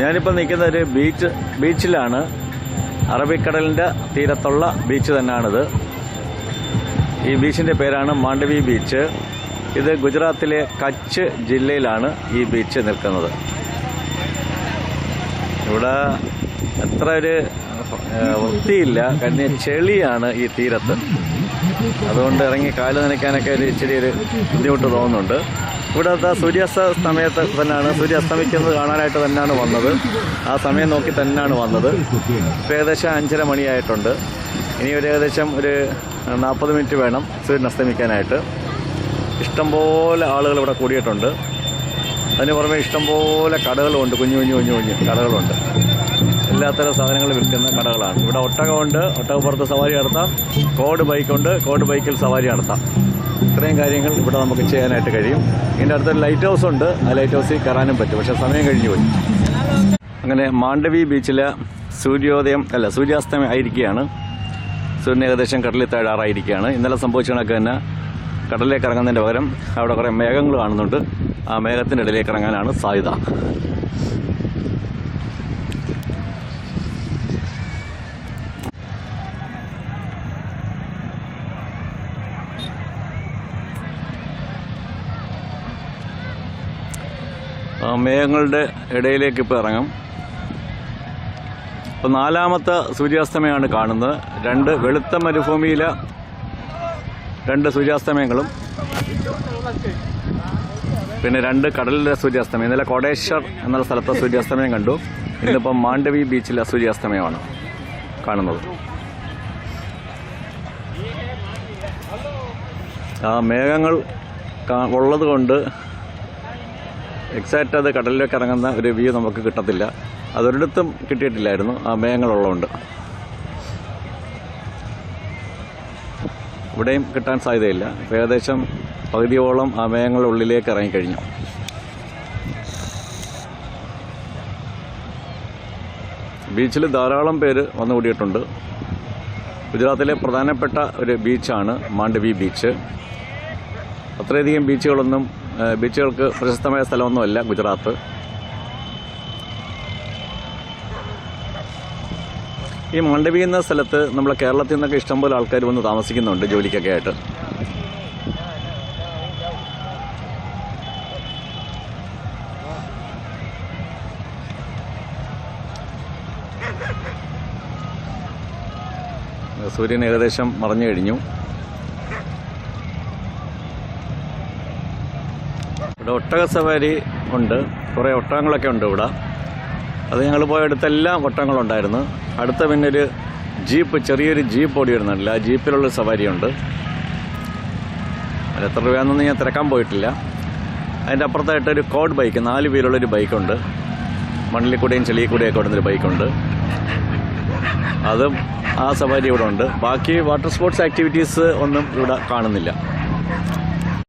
ഞാനിപ്പോൾ നിൽക്കുന്ന ഒരു ബീച്ച് ബീച്ചിലാണ്. അറബിക്കടലിന്റെ തീരത്തുള്ള ബീച്ച് തന്നെയാണിത്. ഈ ബീച്ചിന്റെ പേരാണ് മാണ്ഡവി ബീച്ച്. ഇത് ഗുജറാത്തിലെ കച്ച് ജില്ലയിലാണ് ഈ ബീച്ച് നിൽക്കുന്നത്. ഇവിടെ എത്ര ഒരു വൃത്തിയില്ല. കാരണം ചെളിയാണ് ഈ തീരത്ത്. അതുകൊണ്ട് ഇറങ്ങി കാൽ നനയ്ക്കാനൊക്കെ ഒരു ഇച്ചിരി ഒരു ബുദ്ധിമുട്ട് തോന്നുന്നുണ്ട്. ഇവിടുത്തെ സൂര്യാസ്ത സമയത്ത് തന്നെയാണ് സൂര്യാസ്തമിക്കുന്നത് കാണാനായിട്ട് തന്നെയാണ് വന്നത്. ആ സമയം നോക്കി തന്നെയാണ് വന്നത്. ഏകദേശം അഞ്ചര മണിയായിട്ടുണ്ട്. ഇനി ഒരു ഏകദേശം ഒരു നാൽപ്പത് മിനിറ്റ് വേണം സൂര്യൻ അസ്തമിക്കാനായിട്ട് ഇഷ്ടംപോലെ ആളുകൾ ഇവിടെ കൂടിയിട്ടുണ്ട്. അതിന് പുറമെ ഇഷ്ടംപോലെ കടകളുമുണ്ട് കുഞ്ഞു കുഞ്ഞു കുഞ്ഞു കുഞ്ഞു കടകളുണ്ട്. എല്ലാത്തരം സാധനങ്ങൾ വിൽക്കുന്ന കടകളാണ്. ഇവിടെ ഒട്ടകമുണ്ട് ഒട്ടകപ്പുറത്ത് സവാരി നടത്താം കോഡ് ബൈക്കുണ്ട് കോഡ് ബൈക്കിൽ സവാരി നടത്താം. ഇത്രയും കാര്യങ്ങൾ ഇവിടെ നമുക്ക് ചെയ്യാനായിട്ട് കഴിയും. ഇതിന്റെ അടുത്തൊരു ലൈറ്റ് ഹൗസ് ഉണ്ട്. ആ ലൈറ്റ് ഹൗസിൽ കയറാനും പറ്റും. പക്ഷേ സമയം കഴിഞ്ഞു പോയി. അങ്ങനെ മാണ്ഡവി ബീച്ചിലെ സൂര്യോദയം അല്ല സൂര്യാസ്തമയം ആയിരിക്കുകയാണ്. സൂര്യൻ ഏകദേശം കടലിൽ താഴാറായിരിക്കുകയാണ് ഇന്നലെ സംഭവിച്ച കണക്ക് തന്നെ കടലിലേക്ക് ഇറങ്ങുന്നതിന്റെ പകരം അവിടെ കുറേ മേഘങ്ങൾ കാണുന്നുണ്ട്. ആ മേഘത്തിന്റെ ഇടയിലേക്ക് ഇറങ്ങാനാണ് സാധ്യത. മേഘങ്ങളുടെ ഇടയിലേക്ക് ഇപ്പോൾ ഇറങ്ങും. ഇപ്പോൾ നാലാമത്തെ സൂര്യാസ്തമയമാണ് കാണുന്നത്. രണ്ട് വെളുത്ത മരുഭൂമിയിലെ രണ്ട് സൂര്യാസ്തമയങ്ങളും പിന്നെ രണ്ട് കടലിലെ സൂര്യാസ്തമയം. ഇന്നലെ കോടേശ്വർ എന്നുള്ള സ്ഥലത്തെ സൂര്യാസ്തമയം കണ്ടു. ഇന്നിപ്പം മാണ്ഡവി ബീച്ചിലെ സൂര്യാസ്തമയമാണ് കാണുന്നത്. ആ മേഘങ്ങൾ ഉള്ളത് കൊണ്ട് എക്സാക്റ്റ് അത് കടലിലേക്ക് ഇറങ്ങുന്ന ഒരു വ്യൂ നമുക്ക് കിട്ടത്തില്ല. അതൊരിടത്തും കിട്ടിയിട്ടില്ലായിരുന്നു. ആ മേഘങ്ങളുള്ളതുകൊണ്ട്. ഇവിടെയും കിട്ടാൻ സാധ്യതയില്ല. ഏകദേശം പകുതിയോളം ആ മേഘങ്ങളുള്ളിലേക്ക് ഇറങ്ങിക്കഴിഞ്ഞു. ബീച്ചിൽ ധാരാളം പേര് വന്നുകൂടിയിട്ടുണ്ട് ഗുജറാത്തിലെ പ്രധാനപ്പെട്ട ഒരു ബീച്ചാണ് മാണ്ഡവി ബീച്ച്. അത്രയധികം ബീച്ചുകളൊന്നും ബീച്ചുകൾക്ക് പ്രശസ്തമായ സ്ഥലമൊന്നുമല്ല ഗുജറാത്ത്. ഈ മാണ്ഡവി എന്ന സ്ഥലത്ത് നമ്മളെ കേരളത്തിൽ നിന്നൊക്കെ ഇഷ്ടംപോലെ ആൾക്കാർ വന്ന് താമസിക്കുന്നുണ്ട് ജോലിക്കൊക്കെ ആയിട്ട്. സൂര്യൻ ഏകദേശം മറഞ്ഞു കഴിഞ്ഞു. ഇവിടെ ഒട്ടക സവാരി ഉണ്ട്. കുറേ ഒട്ടകങ്ങളൊക്കെ ഉണ്ട് ഇവിടെ. അത് ഞങ്ങൾ പോയ അടുത്തെല്ലാം ഒട്ടകങ്ങളുണ്ടായിരുന്നു അടുത്ത പിന്നെ ഒരു ജീപ്പ് ചെറിയൊരു ജീപ്പ് ഓടി വരുന്നുണ്ടല്ല ആ ജീപ്പിലുള്ള സവാരിയുണ്ട്. അത് എത്ര രൂപയാണെന്നൊന്നും ഞാൻ തിരക്കാൻ പോയിട്ടില്ല. അതിന്റെ അപ്പുറത്തായിട്ട് ഒരു കോഡ് ബൈക്ക് നാല് പേരുള്ളൊരു ബൈക്കുണ്ട്. മണ്ണിൽ കൂടെയും ചെളിയിൽ കൂടെയൊക്കെ ഓടുന്നൊരു ബൈക്കുണ്ട്. അതും ആ സവാരി ഇവിടെ ഉണ്ട്. ബാക്കി വാട്ടർ സ്പോർട്സ് ആക്ടിവിറ്റീസ് ഒന്നും ഇവിടെ കാണുന്നില്ല.